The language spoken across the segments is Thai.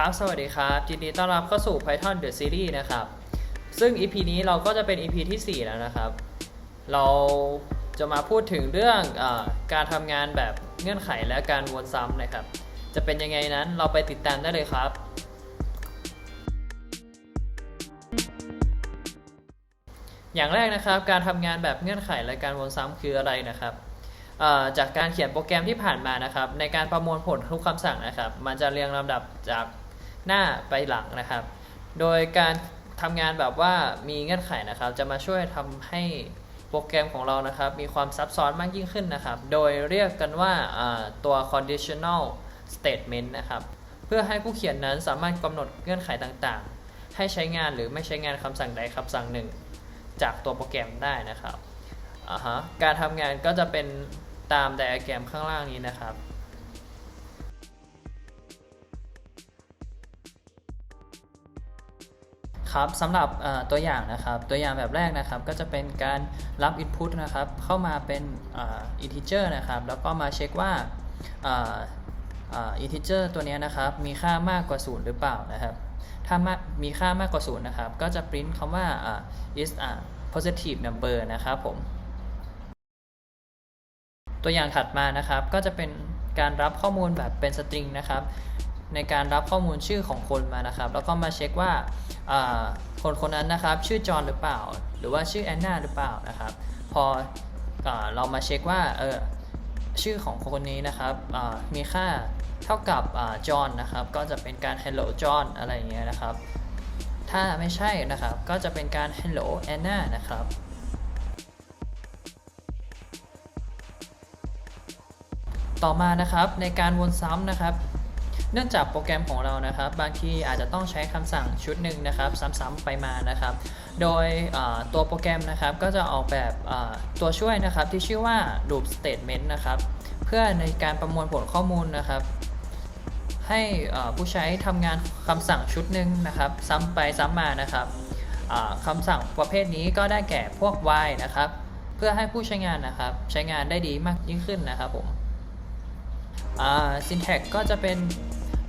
ครับ สวัสดีครับยินดีต้อนรับเข้าสู่ Python The Series นะครับ ซึ่ง EP นี้เราก็จะเป็น EP ที่ 4 แล้วนะครับ เราจะมาพูดถึงเรื่องอการทำงานแบบเงื่อนไขและการวนซ้ำนะครับ จะเป็นยังไงนั้นเราไปติดตามได้เลยครับ อย่างแรกนะครับ การทำงานแบบเงื่อนไขและการวนซ้ำคืออะไรนะครับจากการเขียนโปรแกรมที่ผ่านมานะครับ ในการประมวลผลทุกคำสั่งนะครับ มันจะเรียงลำดับจาก หน้าไปหลังนะครับ โดยการทำงานแบบว่ามีเงื่อนไขนะครับ จะมาช่วยทำให้โปรแกรมของเรานะครับ มีความซับซ้อนมากยิ่งขึ้นนะครับ โดยเรียกกันว่าตัว conditional statement นะครับ เพื่อให้ผู้เขียนนั้นสามารถกำหนดเงื่อนไขต่างๆ ให้ใช้งานหรือไม่ใช้งานคำสั่งใดคำสั่งหนึ่ง จากตัวโปรแกรมได้นะครับาการทำงานก็จะเป็นตามไดอะแกรมข้างล่างนี้นะครับ ครับสำหรับตัวอย่างนะครับ ตัวอย่างแบบแรกนะครับ ก็จะเป็นการรับ Input นะครับ เข้ามาเป็นอ่อ integer นะครับ แล้วก็มาเช็คว่าเอ่อเอ่อ integer ตัวนี้นะครับ มีค่ามากกว่า 0 หรือเปล่านะครับ ถ้าม,ามีค่ามากกว่า 0 นะครับ ก็จะ print คำว่าอ่า is a positive number นะครับผม ตัวอย่างถัดมานะครับ ก็จะเป็นการรับข้อมูลแบบเป็นสตริงนะครับ ในการรับข้อมูลชื่อของคนมานะครับ แล้วก็มาเช็คว่าคนคนนั้นนะครับ ชื่อจอห์นหรือเปล่า หรือว่าชื่อแอนนาหรือเปล่านะครับ พออเรามาเช็คว่าเออชื่อของคนนี้นะครับมีค่าเท่ากับจอห์นนะครับ ก็จะเป็นการ hello John อะไรอย่างเงี้ยนะครับ ถ้าไม่ใช่นะครับ ก็จะเป็นการ hello Anna นะครับต่อมานะครับในการวนซ้ำนะครับ เนื่องจากโปรแกรมของเรานะครับ บางทีอาจจะต้องใช้คำสั่งชุดหนึ่งนะครับ ซ้ำๆไปมานะครับ โดยตัวโปรแกรมนะครับก็จะออกแบบตัวช่วยนะครับที่ชื่อว่า loop statement นะครับ เพื่อในการประมวลผลข้อมูลนะครับ ให้ผู้ใช้ทำงานคำสั่งชุดหนึ่งนะครับ ซ้ำไปซ้ำมานะครับอ่าคำสั่งประเภทนี้ก็ได้แก่พวก while นะครับ เพื่อให้ผู้ใช้งานนะครับ ใช้งานได้ดีมากยิ่งขึ้นนะครับผม syntax ก็จะเป็น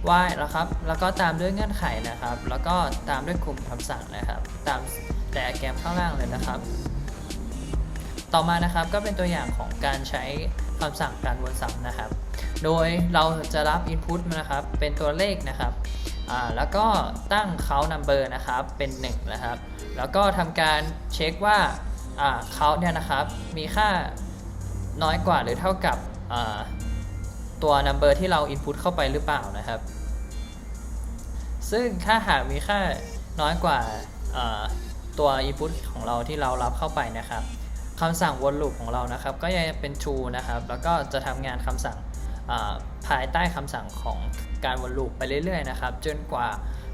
while นะครับ แล้วก็ตามด้วยเงื่อนไขนะครับ แล้วก็ตามด้วยกลุ่มคำสั่งนะครับ ตามแต่แกรมข้างล่างเลยนะครับ ต่อมานะครับก็เป็นตัวอย่างของการใช้คำสั่งการวนซ้ำนะครับ โดยเราจะรับ input นะครับ เป็นตัวเลขนะครับแล้วก็ตั้ง count number นะครับ เป็น 1 นะครับ แล้วก็ทำการเช็คว่าอ่า count เนี่ยนะครับ มีค่าน้อยกว่าหรือเท่ากับ ตัว number ที่เรา input เข้าไปหรือเปล่านะครับ ซึ่งถ้าหากมีค่าน้อยกว่าตัว input ของเราที่เรารับเข้าไปนะครับคำสั่ง วนลูปของเรานะครับ ก็ยังเป็น true นะครับ แล้วก็จะทำงานคำสั่งภายใต้คำสั่งของการวนลูปไปเรื่อยๆนะครับ จนกว่า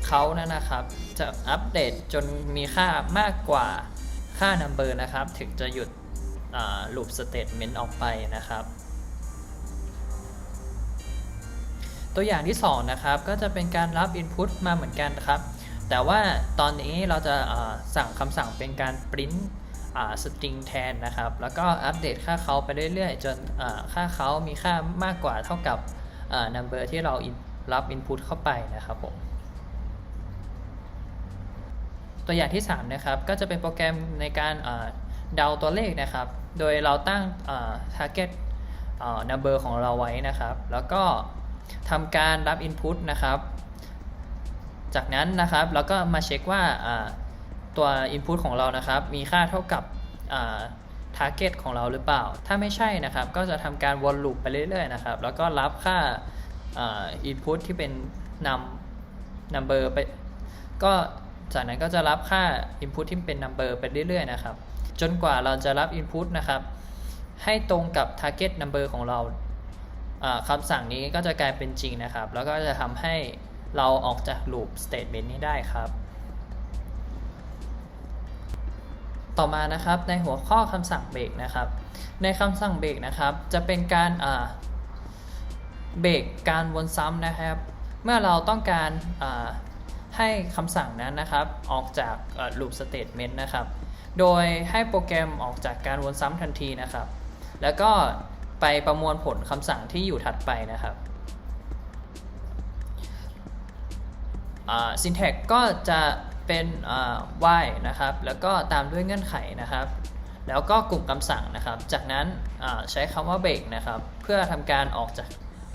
เขานั้นนะครับ จะอัปเดตจนมีค่ามากกว่าค่า number นะครับ ถึงจะหยุด loop statement ออกไปนะครับ ตัวอย่างที่2นะครับก็จะเป็นการรับ Input มาเหมือนกันครับ แต่ว่าตอนนี้เราจะาสั่งคำสั่งเป็นการ print อ่า string แทนนะครับ แล้วก็อัปเดตค่าเขาไปเรื่อยๆ จนอ่าค่าเขามีค่ามากกว่าเท่ากับ number ที่เรารับ input เข้าไปนะครับผมตัวอย่างที่ 3 นะครับ ก็จะเป็นโปรแกรมในการเดาตัวเลขนะครับ โดยเราตั้ง target number ของเราไว้นะครับ แล้วก็ ทำการรับ input นะครับ จากนั้นนะครับเราก็มาเช็คว่าตัว input ของเรานะครับ มีค่าเท่ากับอ่า target ของเราหรือเปล่า ถ้าไม่ใช่นะครับ ก็จะทำการวนลูปไปเรื่อยๆนะครับ แล้วก็รับค่าอ่า input ที่เป็นนำ number ไป ก็จากนั้นก็จะรับค่า input ที่เป็น number ไปเรื่อยๆนะครับ จนกว่าเราจะรับ input นะครับ ให้ตรงกับ target number ของเรา คำสั่งนี้ก็จะกลายเป็นจริงนะครับ แล้วก็จะทำให้เราออกจาก loop statement นี้ได้ครับ ต่อมานะครับในหัวข้อคำสั่งเบรกนะครับ ในคำสั่งเบรกนะครับจะเป็นการเบรกการวนซ้ำนะครับ เมื่อเราต้องการให้คำสั่งนั้นนะครับ ออกจาก loop statement นะครับ โดยให้โปรแกรมออกจากการวนซ้ำทันทีนะครับ แล้วก็ ไปประมวลผลคำสั่งที่อยู่ถัดไปนะครับ syntax ก็จะเป็นอ่า while นะครับ แล้วก็ตามด้วยเงื่อนไขนะครับ แล้วก็กลุ่มคำสั่งนะครับ จากนั้นใช้คำว่า break นะครับ เพื่อทำการออกจาก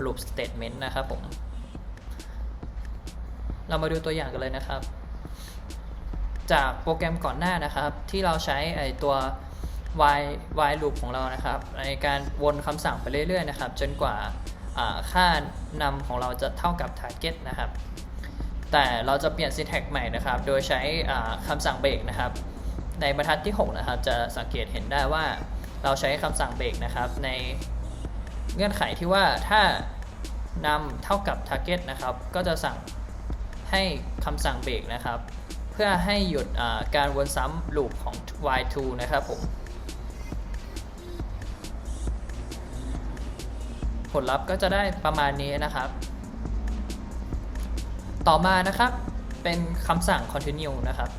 loop statement นะครับผม เรามาดูตัวอย่างกันเลยนะครับ จากโปรแกรมก่อนหน้านะครับ ที่เราใช้ไอตัว while while loop ของเรานะครับ ในการวนคำสั่งไปเรื่อยๆนะครับ จนกว่าค่านำของเราจะเท่ากับ target นะครับ แต่เราจะเปลี่ยน syntax ใหม่นะครับ โดยใช้คำสั่งเบรกนะครับ ในบรรทัดที่ 6 นะครับ จะสังเกตเห็นได้ว่าเราใช้คำสั่งเบรกนะครับ ในเงื่อนไขที่ว่าถ้านำเท่ากับ target นะครับ ก็จะสั่งให้คำสั่งเบรกนะครับ เพื่อให้หยุดการวนซ้ำลูปของ while2 นะครับผม ผลลัพธ์ก็จะได้ประมาณนี้นะครับ ต่อมานะครับเป็นคำสั่ง continue นะครับ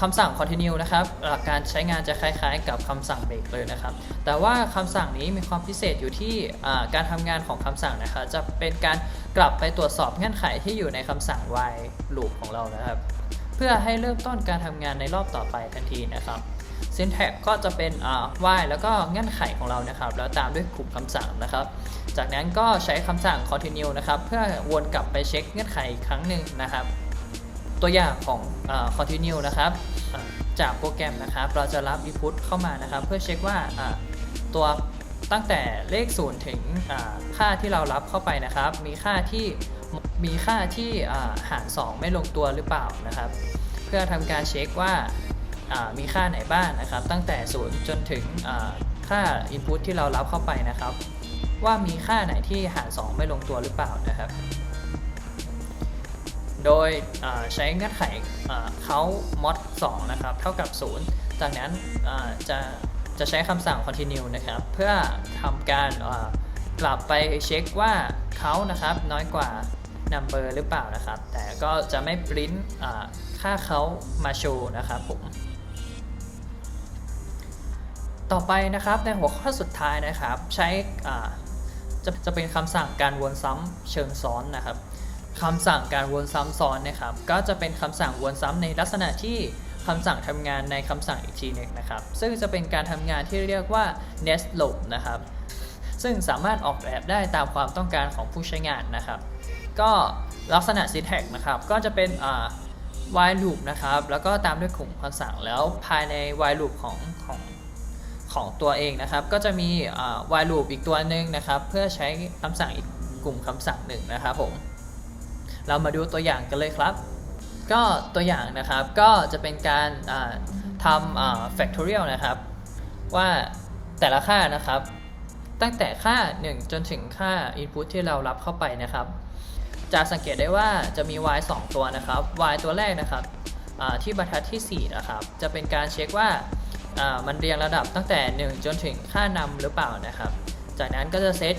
คำสั่ง continue นะครับหลักการใช้งานจะคล้ายๆ กับคำสั่ง break เลยนะครับ แต่ว่าคำสั่งนี้มีความพิเศษอยู่ที่การทำงานของคำสั่งนะครับจะเป็นการกลับไปตรวจสอบเงื่อนไขที่อยู่ในคำสั่ง while loop ของเรานะครับ เพื่อให้เริ่มต้นการทำงานในรอบต่อไปทันทีนะครับ syntax ก็จะเป็นอ่า while แล้วก็เงื่อนไขของเรานะครับ แล้วตามด้วยกลุ่มคำสั่งนะครับ จากนั้นก็ใช้คำสั่ง continue นะครับ เพื่อวนกลับไปเช็คเงื่อนไขอีกครั้งหนึ่งนะครับ ตัวอย่างของอ continue นะครับ จากโปรแกรมนะครับ เราจะรับ input เข้ามานะครับ เพื่อเช็คว่าตัวตั้งแต่เลข0ถึงค่าที่เรารับเข้าไปนะครับ มีค่าที่มีค่าที่อ่าหาร 2 ไม่ลงตัวหรือเปล่านะครับ เพื่อทำการเช็คว่า มีค่าไหนบ้างนะครับ ตั้งแต่ 0 จนถึงอ่าค่า input ที่เรารับเข้าไปนะครับ ว่ามีค่าไหนที่หาร 2 ไม่ลงตัวหรือเปล่านะครับ โดยใช้เงื่อนไขเขา mod 2 นะครับ เท่ากับ 0 จากนั้นจะจะใช้คำสั่ง continue นะครับ เพื่อทำการกลับไปเช็คว่าเขานะครับน้อยกว่า number หรือเปล่านะครับ แต่ก็จะไม่ print ค่าเขามาโชว์นะครับผม ต่อไปนะครับในหัวข้อสุดท้ายนะครับ ใช้จะจะเป็นคำสั่งการวนซ้ำเชิงซ้อนนะครับคำสั่งการวนซ้ำซ้อนนะครับ ก็จะเป็นคำสั่งวนซ้ำในลักษณะที่คำสั่งทำงานในคำสั่งอีกทีนึงนะครับ ซึ่งจะเป็นการทำงานที่เรียกว่า nest loop นะครับ ซึ่งสามารถออกแบบได้ตามความต้องการของผู้ใช้งานนะครับ ก็ลักษณะ syntax นะครับ ก็จะเป็นอ่า while loop นะครับ แล้วก็ตามด้วยกลุ่มคำสั่งแล้วภายใน while loop ของของ ของตัวเองนะครับ ก็จะมีอ่า while loop อีกตัวหนึ่งนะครับ เพื่อใช้คำสั่งอีกกลุ่มคำสั่งหนึ่งนะครับผม เรามาดูตัวอย่างกันเลยครับ ก็ตัวอย่างนะครับก็จะเป็นการทำ factorial นะครับ ว่าแต่ละค่านะครับ ตั้งแต่ค่า 1 จนถึงค่า input ที่เรารับเข้าไปนะครับ จะสังเกตได้ว่าจะมี y 2 ตัวนะครับ y ตัวแรกนะครับที่บรรทัดที่ 4 นะครับ จะเป็นการเช็คว่า มันเรียงระดับตั้งแต่ 1 จนถึงค่านำหรือเปล่านะครับ จากนั้นก็จะเซต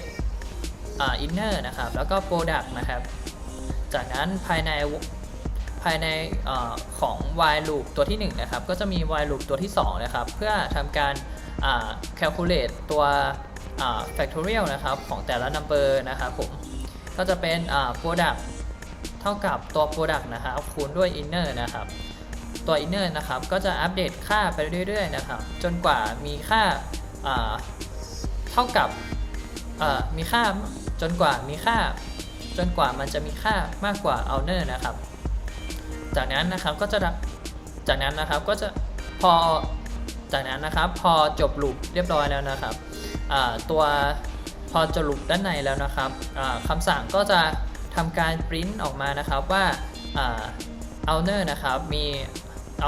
อ่า inner นะครับ แล้วก็ product นะครับ จากนั้นภายในภายในอของ while loop ตัวที่1นะครับ ก็จะมี while loop ตัวที่2นะครับ เพื่อทำการ calculate ตัว factorial นะครับ ของแต่ละ number นะครับผม ก็จะเป็น product เท่ากับตัว product นะครับ คูณด้วย inner นะครับ ตัว inner นะครับ ก็จะอัปเดตค่าไปเรื่อยๆนะครับ จนกว่ามีค่าเท่ากับมีค่าจนกว่ามีค่า จนกว่ามันจะมีค่ามากกว่า owner นะครับ จากนั้นนะครับก็จะจากนั้นนะครับก็จะพอจากนั้นนะครับพอจบลูปเรียบร้อยแล้วนะครับตัวพอจบลูปด้านในแล้วนะครับคำสั่งก็จะทำการปริ้นออกมานะครับว่าอ่า owner นะครับมี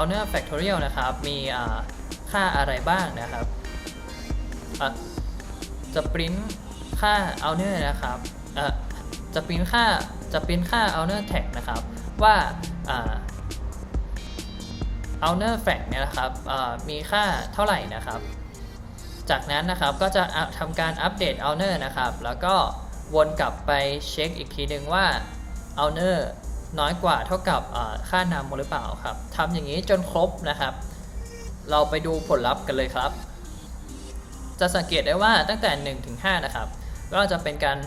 owner factorial นะครับ มีค่าอะไรบ้างนะครับจะปริ้นค่า owner นะครับจะปริ้นค่าจะปริ้นค่า owner tag นะครับ ว่าเอา owner fact เนี่ยนะครับมีค่าเท่าไหร่นะครับ จากนั้นนะครับก็จะทำการอัปเดต owner นะครับ แล้วก็วนกลับไปเช็คอีกทีหนึ่งว่า owner น้อ น้อยกว่าเท่ากับอ่าค่านำหรือเปล่าครับทำอย่างนี้จนครบนะครับ เราไปดูผลลัพธ์กันเลยครับ จะสังเกตได้ว่าตั้งแต่ 1 ถึง 5 นะครับ ก็จะเป็นการ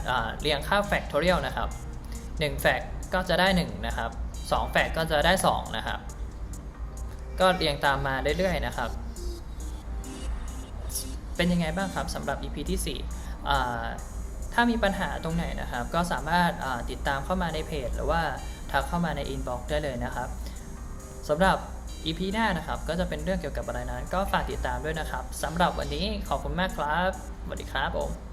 เรียงค่า factorial นะครับ1 fact ก็จะได้ 1 นะครับ2แฝดก็จะได้ 2 นะครับ ก็เรียงตามมาเรื่อยๆนะครับ เป็นยังไงบ้างครับสำหรับ EP ที่4อ่ถ้ามีปัญหาตรงไหนนะครับ ก็สามารถติดตามเข้ามาในเพจหรือว่า ทักเข้ามาในอินบ็อกซ์ได้เลยนะครับสำหรับ EP หน้านะครับ ก็จะเป็นเรื่องเกี่ยวกับอะไรนั้น ก็ฝากติดตามด้วยนะครับสำหรับวันนี้ขอบคุณมากครับสวัสดีครับผม